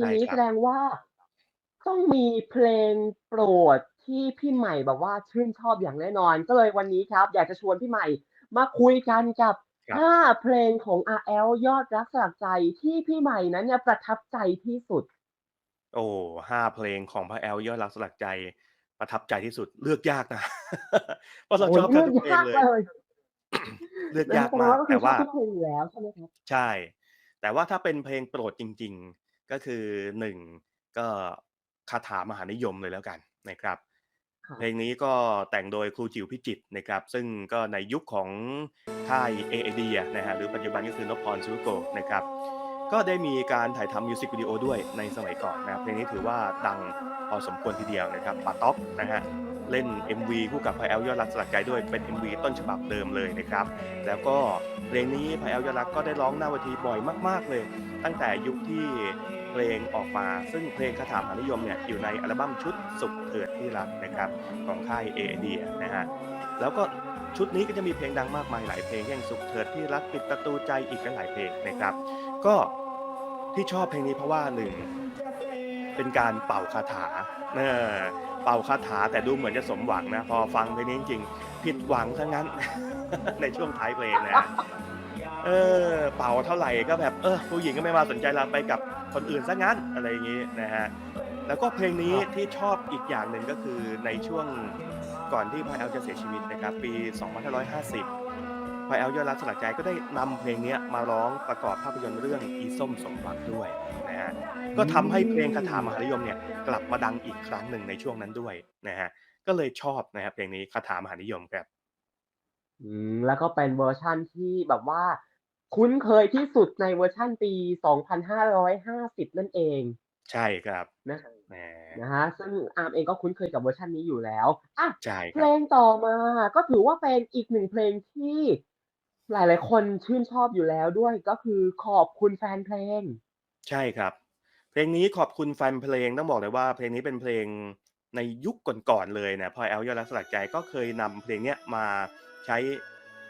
ทีใช่นี้ครับแสดงว่าต้องมีเพลงโปรดที่พี่ใหม่แบบว่าชื่นชอบอย่างแน่นอน ก็เลยวันนี้ครับ อยากจะชวนพี่ใหม่มาคุยกันกับครับ5เพลงของ RL ยอดรักสลักใจที่พี่ใหม่นั้นเนี่ยประทับใจที่สุด โอ้5เพลงของพระแอลยอดรักสลักใจประทับใจที่สุดเลือกยากนะเพราะเราโอ้ชโฮอบแทเลืบอกทุกเพลยางกเลเลยยเลือกนะยาคะกแสดมางกว่าก็แตคื่อชวอ่าบทุกเพลงอยู่แล้วใช่ไหมครับ?ใช่ แต่ว่าถ้าเป็นเพลงโปรดจริงๆ ก็คือ1ก็คาถามหานิยมเลยแล้วกันนะครับครัเพลบงนี้ก็แต่งโดยครูจิ๋วพิจิตรนะครับ ซึ่งก็ในยุคของค่าย AAD อะนะครับหรือปัจจุบันก็คือนพพรซิลโกนะครับ ก็ได้มีการถ่ายทำมิวสิกวิดีโอด้วยในสมัยก่อนนะครับเพลงนี้ถือว่าดังพอสมควรทีเดียวนะครับป๋าต๊อกนะครับเล่น MV คู่กับพระแอลยอดรักสลักใจด้วยเป็น MV ต้นฉบับเดิมเลยนะครับ แล้วก็เพลงนี้พระแอลยอดรักก็ได้ร้องหน้าเวทีบ่อยมาก ๆเลย ตั้งแต่ยุคที่ เพลงออกมา ซึ่งเพลงคาถามหานิยมเนี่ยอยู่ในอัลบั้มชุดสุขเถิดที่รักนะครับของค่าย AAD อะนะฮะแล้วก็ชุดนี้ก็จะมีเพลงดังมากมายหลายเพลงอย่างสุขเถิดที่รักปิดประตูใจอีกหลายเพลงนะครับ ก็ที่ชอบเพลงนี้เพราะว่า1เป็นการเป่าคาถาเออเป่าคาถาแต่ดูเหมือนจะสมหวังนะพอฟังเพลงนี้จริงๆผิดหวังเสียงั้นในช่วงท้ายเพลงนะ เออเป่าเท่าไรก็แบบเออผู้หญิงก็ไม่มาสนใจเราไปกับคนอื่นเสียงั้นอะไรอย่างงี้นะฮะแล้วก็เพลงนี้ครับที่ชอบอีกอย่างหนึ่งก็คือในช่วงก่อนที่พระแอลจะเสียชีวิตนะครับปี 2550พระแอลยอดรักสลักใจก็ได้นำเพลงเนี้ยมาร้องประกอบภาพยนตร์เรื่องอีส้มสมหวังด้วยนะฮะอืก็ทำให้เพลงคาถามหามนิยมเนี่ยกลับมาดังอีกครั้งหนึ่งในช่วงนั้นด้วยนะฮะก็เลยชอบนะครับเพลงนี้คาถามหานิยมครับอืมแล้วก็เป็นเวอร์ชันที่แบบว่า คุ้นเคยที่สุดในเวอร์ชันปี 2550 นั่นเองใช่ครับนะแหมนะครับซึ่งอาร์มเองก็คุ้นเคยกับเวอร์ชันนี้อยู่แล้วอะใช่เพครัลบงต่อมาก็ถือว่าเป็นอีก1เพลงที่หลาย ๆ คนชื่นชอบอยู่แล้วด้วยก็คือขอบคุณแฟนเพลง ใช่ครับ เพลงนี้ขอบคุณแฟนเพลงต้องบอกเลยว่า เพลงนี้เป็นเพลงในยุคก่อนๆเลยเนี่ยพอแอลยอดรักสลักใจก็เคยนำเพลงเนี้ยมาใช้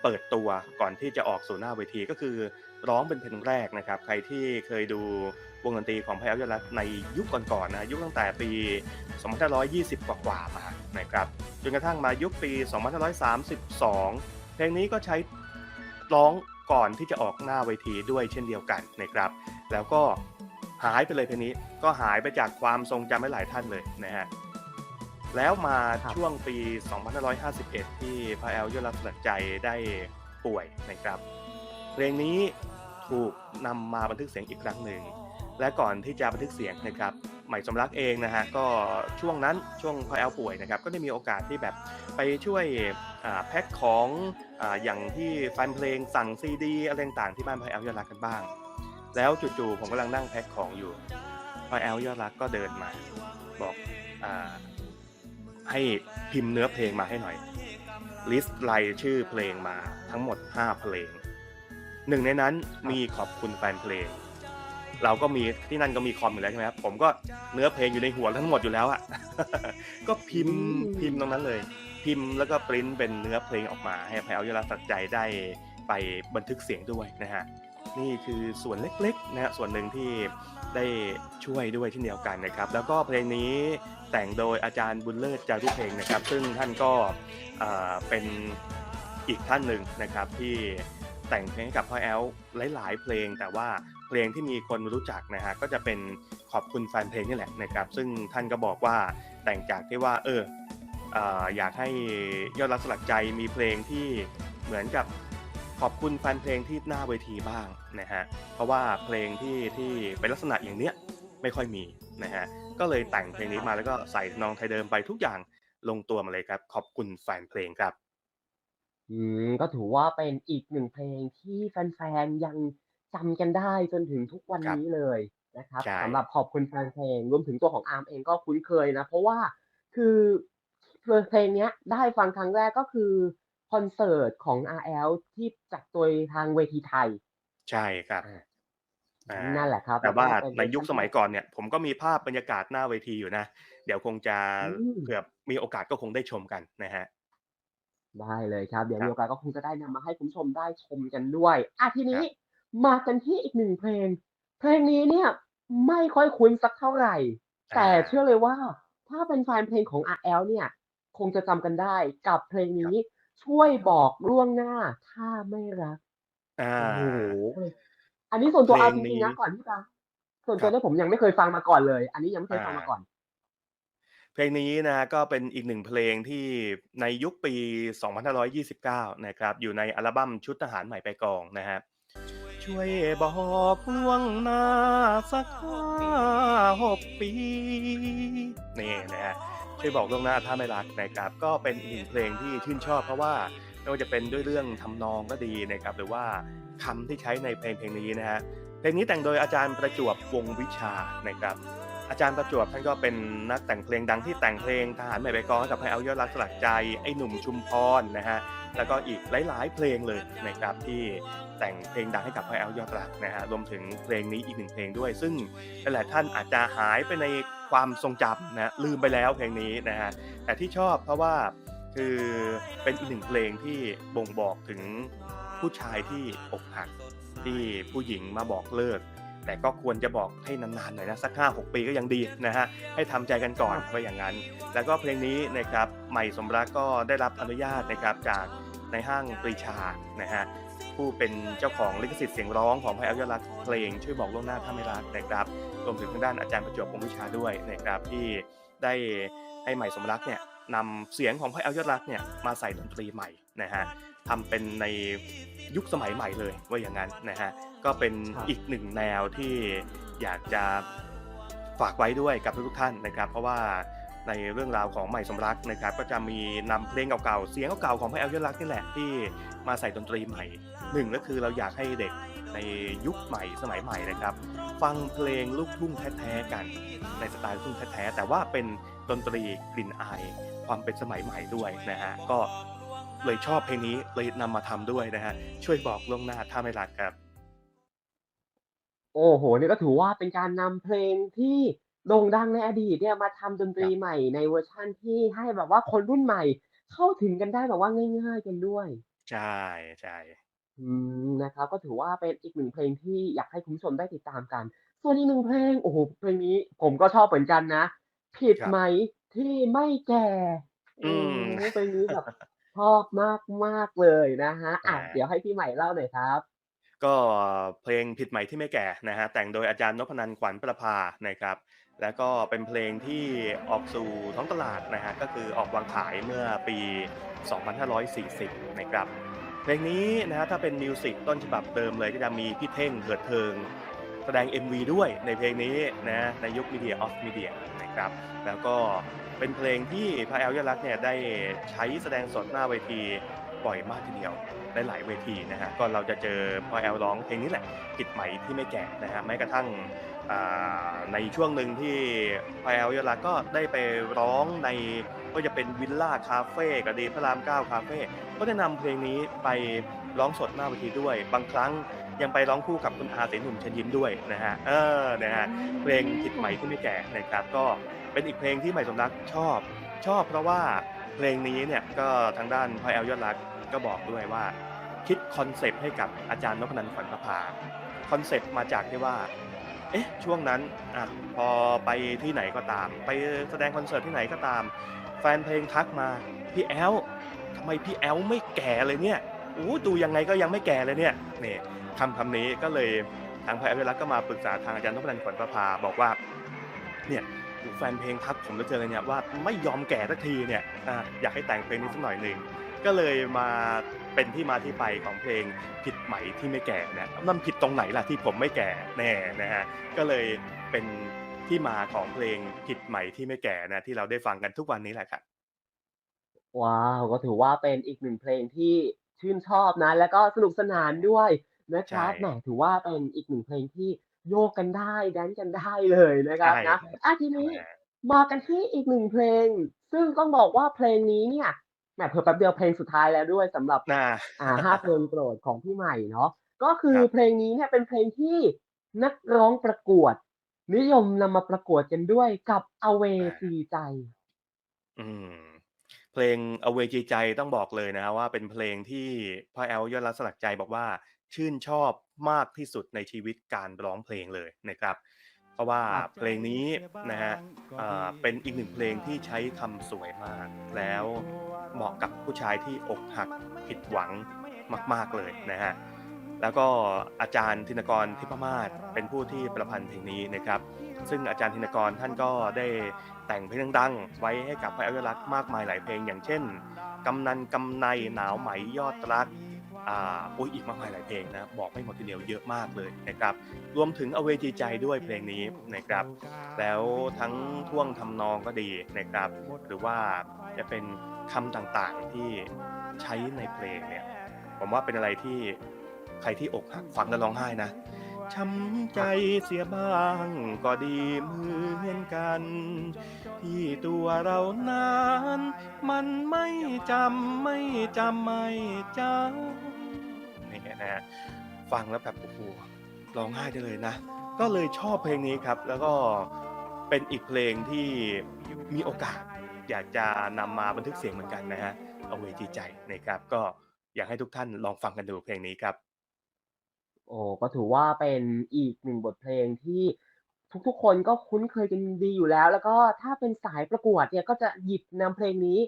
เปิดตัวก่อนที่จะออกสู่หน้าเวทีก็คือร้องเป็นเพลงแรกนะครับ ใครที่เคยดูวงดนตรีของพระแอลยอรักในยุคก่อนๆนะยุคตั้งแต่ปี 2520 กว่าๆมานะครับจนกระทั่งมายุคปี 2532 เพลงนี้ก็ใช้ร้องก่อนที่จะออกหน้าเวทีด้วยเช่นเดียวกันนะครับ แล้วก็หายไปเลยเพลงนี้ก็หายไปจากความทรงจำให้หลายท่านเลยนะฮะ แล้วมาครับช่วงปี 2551 ที่พระแอลยอดรักสลักใจได้ป่วยนะครับ เพลงนี้ถูกนำมาบันทึกเสียงอีกครั้งหนึ่ง และก่อนที่จะบันทึกเสียงนะครับใหม่สมรักเองนะฮะก็ช่วงนั้นช่วงพระแอลป่วยนะครับก็ได้มีโอกาสที่แบบไปช่วยอ่าแพ็กของอ่าอย่างที่แฟนเพลงสั่งซีดีอะไรต่างๆที่บ้านพระแอลยอดรักกันบ้าง แล้วจู่ๆผมกำลังนั่งแพ็กของอยู่พระแอลยอดรักก็เดินมาบอกอ่า ให้พิมพ์เนื้อเพลงมาให้หน่อย ลิสต์รายชื่อเพลงมาทั้งหมด 5 เพลง หนึ่งในนั้นมีขอบคุณแฟนเพลง เราก็มีที่นั่นก็มีคอมอยู่แล้วใช่ไหมครับ ผมก็เนื้อเพลงอยู่ในหัวทั้งหมดอยู่แล้วอะก็พิอืมพ์พิมพ์ตรงมนั้นเลย พิมพ์แล้วก็พรินต์เป็นเนื้อเพลงออกมา ให้พระแอลยอดรักสลักใจได้ไปบันทึกเสียงด้วยนะฮะ นี่คือส่วนเล็กๆนะฮะส่วนหนึ่งที่ ได้ช่วยด้วยเช่นเดียวกันนะครับ แล้วก็เพลงนี้แต่งโดยอาจารย์บุญเลิศจารุเพลงนะครับ ซึ่งท่านก็เป็นอีกท่านหนึ่งนะครับที่แต่งเพลงให้กับพ่อแอลหลาย ๆ เพลง แต่ว่าเพลงที่มีคนรู้จักนะฮะก็จะเป็นขอบคุณแฟนเพลงนี่แหละนะครับ ซึ่งท่านก็บอกว่าแต่งจากที่ว่าเออออยากให้ยอดรักสลักใจมีเพลงที่เหมือนกับ ขอบคุณแฟนเพลงที่หน้าเวทีบ้างนะฮะเพราะว่าเพลงที่ที่เป็นลักษณะอย่างเนี้ยไม่ค่อยมีนะฮะก็เลยแต่งเพลงนี้มาแล้วก็ใส่ทำนองไทยเดิมไปทุกอย่างลงตัวมาเลยครับ ขอบคุณแฟนเพลงครับ อืมก็ถือว่าเป็นอีก1เพลงที่แฟนๆยังจำกันได้จนถึงทุกวันครับนี้เลยนะครับใช่สำหรับขอบคุณแฟนเพลงรวมถึงตัวของอาร์มเองก็คุ้นเคยนะ เพราะว่าคือเพลงเพลงเนี้ยได้ฟังครั้งแรกก็คือ คอนเสิร์ตของ RL ที่จัดโดยทางเวทีไทย ใช่ครับอาอานั่นแหละครับ แต่แล้วว่าก็เป็นในเวอร์ยุชัคนสมัยที่ก่อนเนี่ย ผมก็มีภาพบรรยากาศหน้าเวทีอยู่นะ เดี๋ยวคงจะอืมเผื่อมีโอกาสก็คงได้ชมกันนะฮะ ได้เลยครับ เดี๋ยวครมีับโอกาสก็คงจะได้นำมาให้คุณผู้ชมได้ชมกันด้วยอาทีคนี้รับมากันที่อีก1เพลง เพลงนี้เนี่ย ไม่ค่อยคุ้นสักเท่าไรอแต่เชื่อาเลยว่า ถ้าเป็นแฟนเพลงของ RL เนี่ย คงจะจำกันได้กับเพลงนครัี้บ ช่วยบอกล่วงหน้าถ้าไม่รักอโอ้โฮาอันนี้ส่วนเพลตัวเอาจริงงนี้ๆนะก่อนที่จะส่วนครตัวับเนี่ยผมยังไม่เคยฟังมาก่อนเลย อันนี้ยังไม่เคอยฟังมาาก่อน เพลงนี้นะครับก็เป็นอีก1เพลงที่ในยุคปี 2529 นะครับ อยู่ในอัลบั้มชุดทหารใหม่ไปกองนะครับช่วยบอกล่วงหน้าสัก5-6ปี นี่นะครับ ช่วยบอกล่วงหน้าถ้าไม่รักนะครับก็เป็นอีก1เพลงที่ชื่นชอบเพราะว่าไม่ว่าจะเป็นด้วยเรื่องทำนองก็ดีนะครับหรือว่าคำที่ใช้ในเพลงเพลงนี้นะครับเพลงนี้แต่งโดยอาจารย์ประจวบวงวิชานะครับอาจารย์ประจวบท่านก็เป็นนักแต่งเพลงดังที่แต่งเพลงทหารใหม่ไปกองกับไพเอายอดรักสลักใจไอ้หนุ่มชุมพรนะฮะแล้วก็อีกหลาย ๆ เพลงเลยนะครับที่แต่งเพลงดังให้กับไพเอายอดรักนะฮะรวมถึงเพลงนี้อีก1เพลงด้วย ซึ่งหลายๆท่านอาจจะหายไปใน ความทรงจำนะลืมไปแล้วเพลงนี้นะฮะแต่ที่ชอบเพราะว่าคือเป็นอีก1เพลงที่บ่งบอกถึงผู้ชายที่อกหักที่ผู้หญิงมาบอกเลิก แต่ก็ควรจะบอกให้นานๆหน่อยนะสัก5-6ปีก็ยังดีนะฮะให้ทำใจกันก่อนค่ะว่าอย่างงั้น แล้วก็เพลงนี้นะครับใหม่สมรักก็ได้รับอนุญาตนะครับจากในห้างปรีชานะฮะ ผู้เป็นเจ้าของลิขสิทธิ์เสียงร้องของไพเอายอดรักเพลงช่วยบอกล่วงหน้าถ้าไม่รักนะครับรวมถึงทางด้านอาจารย์ประจวบวงวิชาด้วยนะครับที่ได้ให้ใหม่สมรักเนี่ยนำเสียงของไพเอายอดรักเนี่ยมาใส่ดนตรีใหม่นะฮะทำเป็นในยุคสมัยใหม่เลยว่าอย่างงั้นนะฮะก็เป็นครับอีก1แนวที่อยากจะฝากไว้ด้วยกับทุกท่านนะครับ เพราะว่าในเรื่องราวของใหม่สมรักนะครับ ก็จะมีนำเพลงเก่าๆเสียงเก่าๆของไพเอายอดรักนี่แหละที่มาใส่ดนตรีใหม่ 1ก็คือเราอยากให้เด็กในยุคใหม่สมัยใหม่นะครับ ฟังเพลงลูกทุ่งแท้ๆกัน ในสไตล์ลูกทุ่งแท้ๆแต่ว่าเป็นดนตรีกลิ่นอายความเป็นสมัยใหม่ด้วยนะฮะก็เลยชอบเพลงนี้เลยนำมาทำด้วยนะฮะช่วยบอกล่วงหน้าถ้าไม่รักครับ โอ้โฮนี่ก็ถือว่าเป็นการนำเพลงที่โด่งดังในอดีตเนี่ยมาทำดนตรครีับใหม่ในเวอร์ชันที่ให้แบบว่าคนรุ่นใหม่ เข้าถึงกันได้แบบว่าง่าย ๆ กันด้วย ใช่ๆอืม นะครับก็ถือว่าเป็นอีก1เพลงที่อยากให้คุณผู้ชมได้ติดตามกัน ส่วนอีก1เพลงโอ้โฮเพลงนี้ผมก็ชอบเหมือนกันนะ ผิดครัไบหมที่ไม่แก่อืโอ้มโฮเพลงนี้แบบชอบมากๆเลยนะครับออะเดี๋ยวาให้พี่ใหม่เล่าหน่อยครับก็เพลงผิดใหม่ที่ไม่แก่นะฮะแต่งโดยอาจารย์นพนันท์ขวัญประภานะครับ แล้วก็เป็นเพลงที่ออกสู่ท้องตลาดนะฮะก็คือออกวางขายเมื่อปี 2540 นะครับเพ ลงนี้นะครับถ้าเป็นมิวสิกต้นฉบับเดิมเลยก็จะมีพี่เท่งเถิดเทิง แสดง MV ด้วยในเพลงนี้นะในยุค Media of Media นะครับแล้วก็เป็นเพลงที่พเอาท์ยรักเนี่ยได้ใช้แสดงสดหน้าเวทีบ่อยมากทีเดียวหลายเวทีนะฮะก็เราจะเจอพอาท์ร้องเพลงนี้แหละผิดใหม่ที่ไม่แก่นะฮะแม้กระทั่งในช่วงหนึ่งที่พอาท์ยรักก็ได้ไปร้องใน ไม่ว่าจะเป็นวิลล่าคาเฟก็ดีพระราม9คาเฟก็ได้นำเพลงนี้ไปร้องสดหน้าเวทีด้วย บางครั้งยังไปร้องคู่กับคุณอาเสนหนุ่มเชิญยิ้มด้วยนะฮะ เออ นะฮะ เพลงผิดใหม่ที่ไม่แก่นะครับ ก็เป็นอีกเพลงที่ใหม่สมรักชอบ ชอบเพราะว่าเพลงนี้เนี่ยก็ทางด้านไพเอาท์ยอดรักก็บอกด้วยว่า คิดคอนเซปต์ให้กับอาจารย์นพนันท์ขวัญประภาคอนเซปต์มาจากที่ว่า เอ๊ะ ช่วงนั้นอะพอไปที่ไหนก็ตาม ไปแสดงคอนเสิร์ตที่ไหนก็ตาม แฟนเพลงทักมา"พี่แอ๊วทำไมพี่แอ๊วไม่แก่เลยเนี่ยโอ้ดูยังไงก็ยังไม่แก่เลยเนี่ย"นี่คำคำนี้ก็เลยทางพเอาท์ยอดรักก็มาปรึกษาทางอาจารย์นพนันท์ขวัญประภาบอกว่าเนี่ยแฟนเพลงทักผมเหลือเกินเลยเนี่ยว่าไม่ยอมแก่สักทีเนี่ยอยากให้แต่งเพลงนี้สักหน่อยหนึ่งก็เลยมาเป็นที่มาที่ไปของเพลงผิดใหม่ที่ไม่แก่เนี่ยมันผิดตรงไหนล่ะที่ผมไม่แก่แน่นะฮะก็เลยเป็น ที่มาของเพลงผิดใหม่ที่ไม่แก่นะที่เราได้ฟังกันทุกวันนี้แหละครับว้าวก็ถือว่าเป็นอีก1เพลงที่ชื่นชอบนะ แล้วก็สนุกสนานด้วยนะใชครับแหม่ถือว่าเป็นอีก1เพลงที่โยกกันได้แดนซ์กันได้เลยนะใคชรั่บนะครับอาทีนี้อามากันที่อีก1เพลง ซึ่งต้องบอกว่าเพลงนี้เนี่ยแหมเผลอแป๊บเดียวเพลงสุดท้ายแล้วด้วยสำหรับอาอ่า5เพลงโปรดของพี่ใหม่เนาะก็คืครับอเพลงนี้เนี่ยเป็นเพลงที่นักร้องประกวด นิยมนำมาประกวดกันด้วยกับ"เอาเวอาจีใจ"อืม เพลง"เอาเวจีใจ"ต้องบอกเลยนะครับว่าเป็นเพลงที่ไพเอาท์ยอดรักสลักใจบอกว่าชื่นชอบมากที่สุดในชีวิตการร้องเพลงเลยนะครับ เพราะว่าครับเพลงนี้นะฮะอ่าเป็นอีกหนึ่งเพลงที่ใช้คำสวยมาก แล้วเหมาะกับผู้ชายที่อกหักผิดหวังมาก ๆเลยนะฮะ แล้วก็อาจารย์ธินกรทิพมาศเป็นผู้ที่ประพันธ์เพลงนี้นะครับ ซึ่งอาจารย์ธินกรท่านก็ได้แต่งเพลงดังๆไว้ให้กับพระอริยรักษ์มากมายหลายเพลง อย่างเช่นกำนันกำในหนาวไหมยอดรักอ่าโอ้ยอีกมากมายหลายเพลงนะบอกไม่หมดทีเดียวเยอะมากเลยนะครับ รวมถึงเอาเวจีใจด้วยเพลงนี้นะครับ แล้วทั้งท่วงทำนองก็ดีนะครับ หรือว่าจะเป็นคำต่างๆที่ใช้ในเพลงเนี่ยผมว่าเป็นอะไรที่ ใครที่อกหักฟังแล้วร้องไห้นะช้ำใจเสียบ้างก็ดีเหมือนกัน ที่ตัวเรานั้นมันไม่จำไม่จำไม่จำนี่นะฮะฟังแล้วแบบโอ้โหร้องไห้ได้เลยนะ ก็เลยชอบเพลงนี้ครับ แล้วก็เป็นอีกเพลงที่มีโอกาสอยากจะนำมาบันทึกเสียงเหมือนกันนะฮะเอาเวจีใจนะครับ ก็อยากให้ทุกท่านลองฟังกันดูเพลงนี้ครับ โอ้ก็ถือว่าเป็นอีกหนึ่งบทเพลงที่ทุกๆ คนก็คุ้นเคยกันดีอยู่แล้ว แล้วก็ถ้าเป็นสายประกวดเนี่ยก็จะหยิบนำเพลงนี้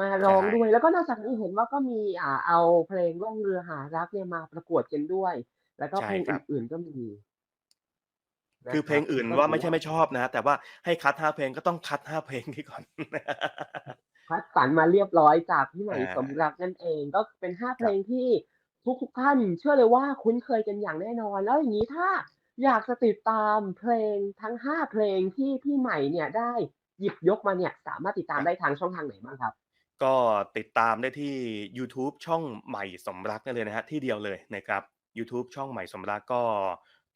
มาร้องใช่ด้วย แล้วก็นอกจากนี้เห็นว่าก็มีอ่าเอาเพลงล่องเรือหารักเนี่ยมาประกวดกันด้วย แล้วก็ใช่เพลงครับ อื่นๆก็มีนะคือคเพรัลบงอื่นก็ว่าถืไม่อใช่ว่าไม่ชอบนะ แต่ว่าให้คัด5เพลงก็ต้องคัด5เพลงนี้ก่อน คัดสรรมาเรียบร้อยจากพี่ใหม่อาสมรักนั่นเอง ก็เป็น5คเพรัลบงที่ ทุกๆท่านเชื่อเลยว่าคุ้นเคยกันอย่างแน่นอน แล้วอย่างงี้ถ้าอยากจะติดตามเพลงทั้ง 5 เพลงที่พี่ใหม่เนี่ยได้หยิบยกมาเนี่ยสามารถติดตามได้ทางช่องทางไหนบ้างครับ?ก็ติดตามได้ที่ยูทูบช่องใหม่สมรักได้เลยนะครับที่เดียวเลยนะครับยูทูบช่องใหม่สมรักก็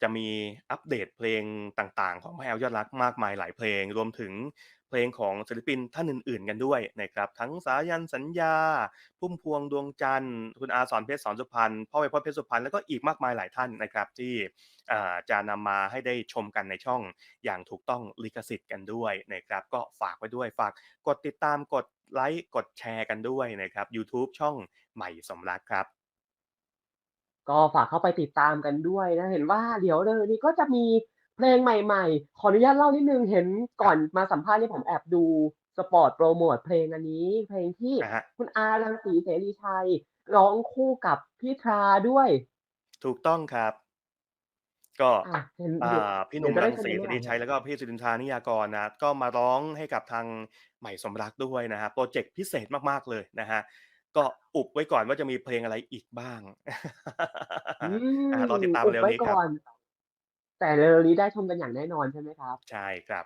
จะมีอัปเดตเพลงต่างๆ ของพระแอลยอดรักมากมายหลายเพลง รวมถึง ลงของศิลปินท่านอื่น ๆ กันด้วยนะครับทั้งสายัญสัญญา พุ่มพวงดวงจันทร์ คุณอาสอนเพชรสอนสุพรรณพ่อไวยพจน์เพชรสุพรรณแล้วก็อีกมากมายหลายท่านนะครับที่จะนำมาให้ได้ชมกันในช่องอย่างถูกต้องลิขสิทธิ์กันด้วยนะครับก็ฝากไว้ด้วยฝากกดติดตามกดไลก์กดแชร์กันด้วยนะครับยูทูบช่องใหม่สมรักครับก็ฝากเข้าไปติดตามกันด้วยนะ เห็นว่าเดี๋ยวเร็วนี้ก็จะมี เพลงใหม่ๆ ขออนุญาตเล่านิดหนึ่งเห็นคก่รัอบนมาสัมภาษณ์นี่ผมแอบดูสปอตโพรโมตเพลงอันนี้ เพลงที่อะฮะ คุณอารังสีเสรีชัยร้องคู่กับพี่ทราด้วยถูกต้องครับ ก็อาเห็นอ่เดี๋ยวาพี่หเดี๋นุ่ยวจะมรัได้งชมสีกันเสเมื่อไหรีร่ชัคยรับ?แล้วก็พี่สุรินทรานิยากรนะก็มาร้องให้กับทางใหม่สมรักด้วยนะครับพรอเจกต์พิเศษมากๆเลยนะครับก็อุบไว้ก่อนว่าจะมีเพลงอะไรอีกบ้าง อือ่ามรอติดตามอุบเร็วไว้ๆนี้ก่ครัอบน แต่เร็วๆนี้ได้ชมกันอย่างแน่นอนใช่ไหมครับ?ใช่ครับ